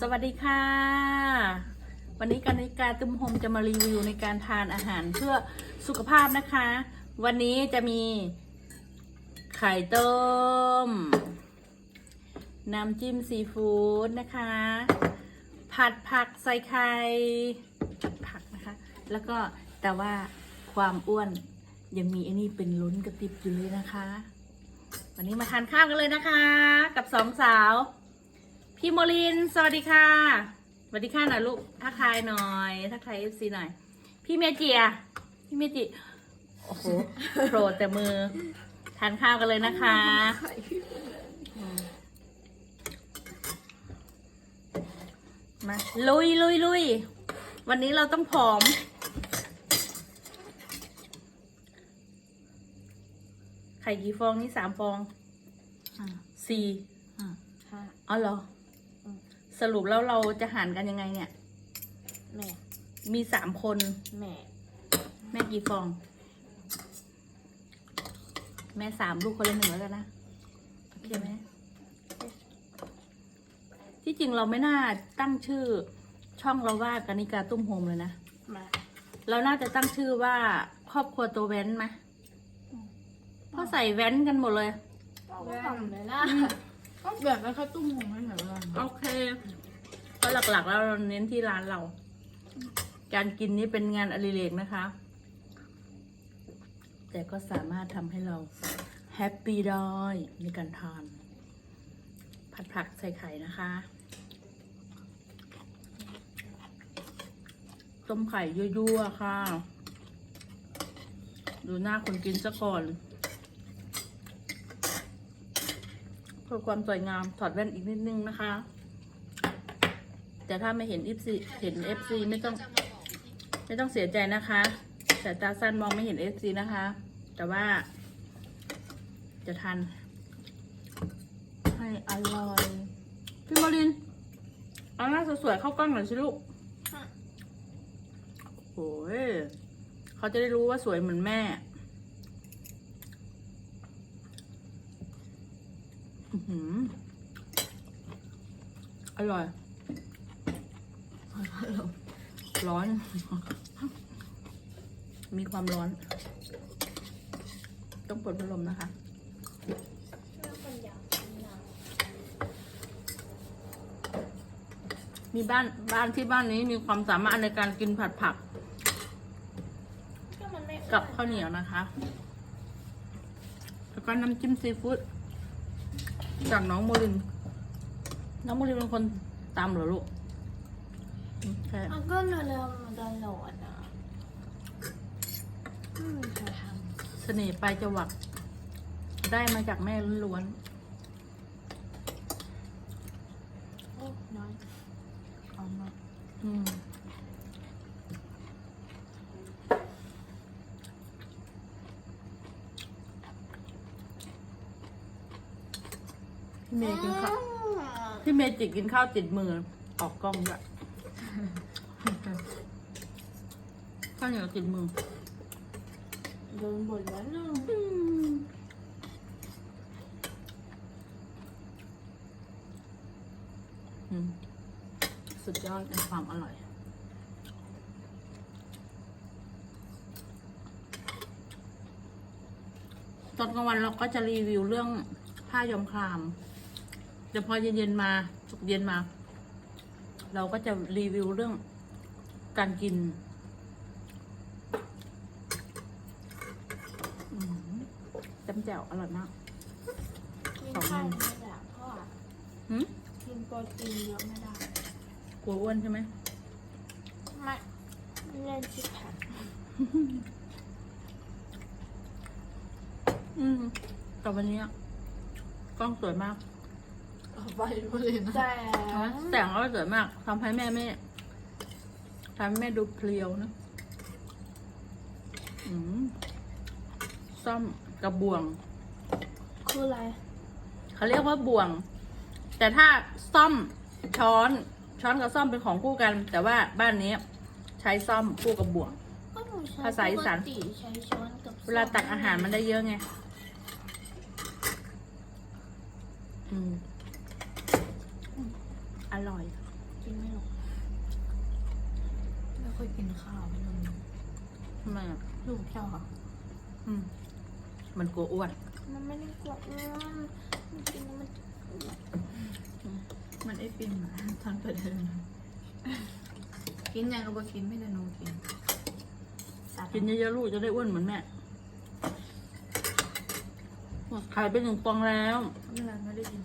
สวัสดีค่ะ วันนี้การนิกาตุ้มโฮมจะมารีวิวในการทานอาหารเพื่อสุขภาพนะคะ วันนี้จะมีไข่ต้ม น้ำจิ้มซีฟู้ดนะคะ ผัดผักใส่ไข่ผัดผักนะคะ แล้วก็แต่ว่าความอ้วนยังมีไอ้นี่เป็นล้นกระติบอยู่เลยนะคะ วันนี้มาทานข้าวกันเลยนะคะ กับสองสาว พี่โมลิน สวัสดีค่ะ สวัสดีค่ะหน่อยลูก ทักทายหน่อย ทักทายเอฟซีหน่อย พี่เมจิอะพี่เมจิ โอ้โหโปรดแต่มือ ทานข้าวกันเลยนะคะอืมมา ลุยลุยลุย วันนี้เราต้องผอม ไข่กี่ฟองนี่สามฟองอ่าสี่อ่าห้าอ๋อเหรออม สรุปแล้วเราจะหารกันยังไงเนี่ย แม่มีสามคน แม่แม่กี่ฟอง แม่สามลูกคนละหนึ่งแล้วกันนะโอเคไหมที่จริงเราไม่น่าตั้งชื่อ ช่องเราว่ากานิกาตุ้มโฮมเลยนะ มาเราน่าจะตั้งชื่อว่าครอบครัวตัวแว้นไหมเพราะใส่แว้นกันหมดเลยก็ทำเลยนะ ก็แบบไม่ค่อยตุ้มหงไม่เหมือนกันโอเคเพราะหลักๆแล้วเราเน้นที่ร้านเรา การกินนี่เป็นงานอดิเรกนะคะ แต่ก็สามารถทำให้เราแฮปปี้ได้ในการทานผัดผักใส่ไข่นะคะต้มไข่ยั่วๆค่ะ ดูหน้าคนกินซะก่อน เพื่อความสวยงามถอดแว่นอีกนิดนึงนะคะ แต่ถ้าไม่เห็น FC เห็น FC ไม่ต้อง ไม่ต้องเสียใจนะคะสายตาสั้นมองไม่เห็น FC นะคะ แต่ว่า จะทัน ให้อร่อย พี่มารินเอาหน้าสวยๆเข้ากล้องหน่อยสิลูกโอ้ยเขาจะได้รู้ว่าสวยเหมือนแม่ อื้อหืออร่อย ร้อน มีความร้อน ต้องเปิดพัดลมนะคะมีบ้านบ้านที่บ้านนี้มีความสามารถในการกินผัดผักก็มันไม่กับข้าวเหนียวนะคะ แล้วก็น้ำจิ้มซีฟู้ด จากน้องโมลิน น้องโมลินเป็นคนตำเหรอลูกอืมใช่มันก็เร็วๆมันตลอดอะอืมใครทเสน่ห์ปลายจวัก ได้มาจากแม่ล้วนำโอ้น้อยเอามาๆอืม พี่เมย์กินข้าวพี่เมย์จิกกินข้าวติดมือ ออกกล้องด้วยข้าวเหนียวติดมือโดนบ่นแล้วเนอะอืมสุดยอดในความอร่อย ตอนกลางวันเราก็จะรีวิวเรื่องผ้ายอมคลาม แต่พอเย็นๆมาสุกร์เย็นมา เราก็จะรีวิวเรื่องการกินอืมจำแจ่วอร่อยมาก กินข้าวไม่ได้เพราะว่าหืมกินโปรตีนเยอะไม่ได้ กลัวอ้วนใช่ไหมไม่เล่นชิคแพคอืมแต่วันนี้กล้องสวยมาก ไปเลยนะแต่แสงก็สวยมากทำให้แม่ไม่ทำให้แม่ดูเพลียวนะอืมซ่อมกระบวง คืออะไร เขาเรียกว่าบ่วง แต่ถ้าซ่อมช้อน ช้อนกับซ่อมเป็นของคู่กัน แต่ว่าบ้านนี้ใช้ซ่อมคู่กับบ่วงก็หนูใช้ภาษาอีสานปกติใช้ช้อนกับเวลาตักอาหารมันได้เยอะไง อืมอ ร่อย กินไม่ลงไม่ค่อยกินข้าวไม่รู้ทำไมอะลูกเที่ยวค่ะอืมมันกลัวอ้วน มันไม่ได้กลัวอ้วนมันกินแล้วมันมันไอติมอะทานไปเดินกินยังก็บ่กินไม่ได้หนูกินสัตว์กินเยอะๆลูกจะได้อ้วนเหมือนแม่ขายไปหนึ่งฟองแล้วไม่ได้ไม่ได้กิน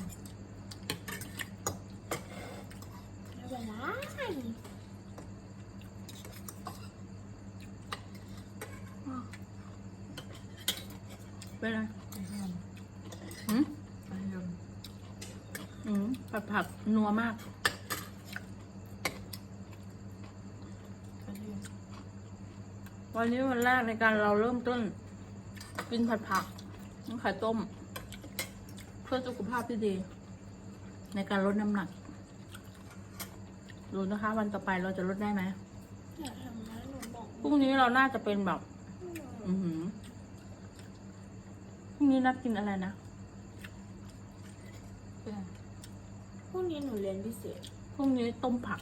ไม่เป็นไรเป็นไรไปเดินอืมไปเดินอืมผัดผักนัวมากไปเดินวันนี้วันแรกในการเราเริ่มต้น กินผัดผักน้ำไข่ต้ม เพื่อสุขภาพที่ดี ในการลดน้ำหนัก ดูนะคะ วันต่อไปเราจะลดได้ไหมอยากทำนะหนูบอกพรุ่งนี้เราน่าจะเป็นแบบ อือหือพรุ่งนี้นัดกินอะไรนะไปเดินพรุ่งนี้หนูเรียนพิเศษพรุ่งนี้ต้มผัก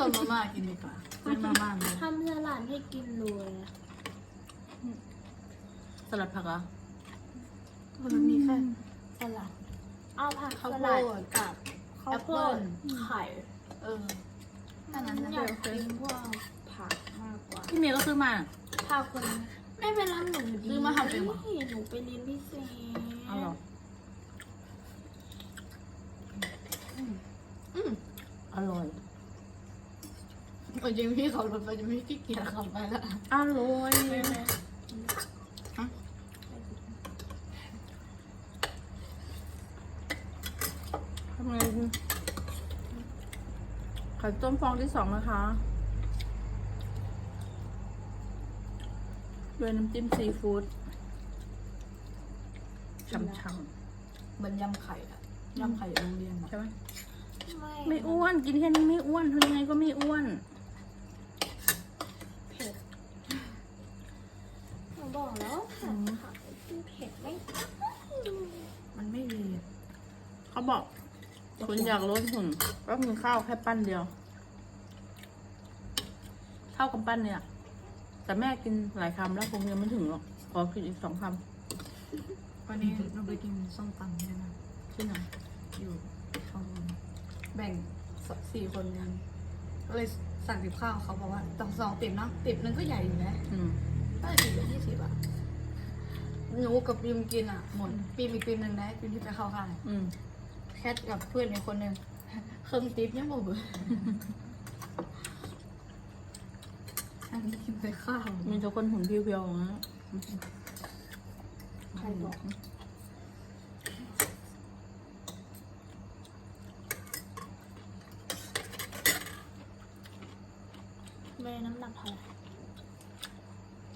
ต้มมาม่ากินดีกว่าซื้อมาม่ามาทำสลัดให้กินเลยอะสลัดผักเหรอมันมีแค่สลัด เอาผักข้าวสโพลัดดกับ ข้าวโพดแอปเปิ้ลไข่เออแค่นั้นนะอยากกินพวกผักมากกว่าพี่เมย์ก็ซื้อมาผักคนไม่เป็นไรหนูดีซื้อมาทำเองเหรอนี่หนูไปเรียนพิเศษเอาเหรออืมอร่อยเอาจริงพี่ขับรถไปจะไม่ขี้เกียจขับไปละอร่อย ฮะ ทำไงดี ไข่ต้มฟองที่สองนะคะด้วยน้ำจิ้มซีฟู้ดช่ำเหมือนยำไข่อะยำไข่โรงเรียนๆอะใช่ไหมไม่ไม่อ้วนกินแค่นี้ไม่อ้วนทำยังไงก็ไม่อ้วน เผ็ดหนูบอกแล้วผัดผักกินเผ็ดไม่ได้ มันไม่มี เขาบอก คุณอยากลดหุ่นก็กินข้าวแค่ปั้นเดียวเท่ากับปั้นเนี่ย แต่แม่กินหลายคำแล้วคงยังไม่ถึงหรอก ขอกินอีกสองควันนี้เราไปกินส้มตำใช่ไหมำที่ไหนอยู่ข้างบนแบ่งสสี่คนกันก็เลยสั่งติบข้าวเขาบอกว่าต้องสองติบเนาะติบนึงก็ใหญ่อยู่นะอืมก็ติบละยี่สิบอะหนูกับปิมกินอะหมดปิมอีกปิมหนึ่งนะปิมที่ไปเข้าค่ายอืม แคทกับเพื่อนอีกคนหนึ่งเครื่องติบยังบ่เบื่ออันนี้กินไปข้าวมีแต่คนหุ่นเพียวๆนะใครบอกแม่น้ำหนักเท่าไหร่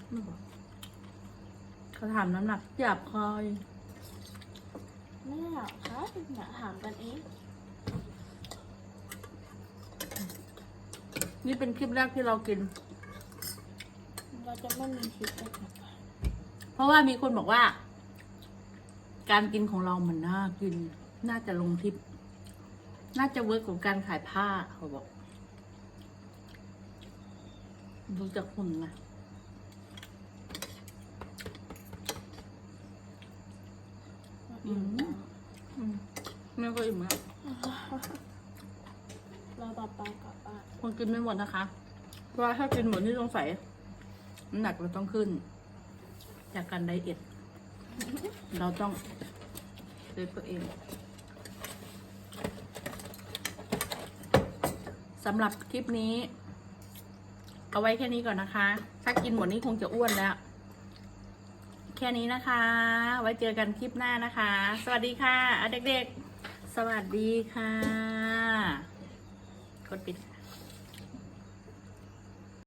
ไม่บอกเขาถามน้ำหนักหยาบคอย ไม่ได้หรอกคะอยากถามกันเองนี่เป็นคลิปแรกที่เรากิน เราจะไม่มีคลิปเลยค่ะเพราะว่ามีคนบอกว่า การกินของเรามันน่ากิน น่าจะลงทิป น่าจะเวิร์กกับการขายผ้าเขาบอก ดูจากหุ่นนะ อืมอืมแม่ก็อิ่มแล้วเราต่อไปกลับบ้านคนกินไม่หมดนะคะ เพราะว่าถ้ากินหมดที่สงสัยน้ำหนักเราต้องขึ้น จากการไดเอทเราต้องเซฟตัวเองสำหรับคลิปนี้ เอาไว้แค่นี้ก่อนนะคะ ถ้ากินหมดนี้คงจะอ้วนแล้ว แค่นี้นะคะ ไว้เจอกันคลิปหน้านะคะ สวัสดีค่ะเด็กๆ สวัสดีค่ะ กดปิด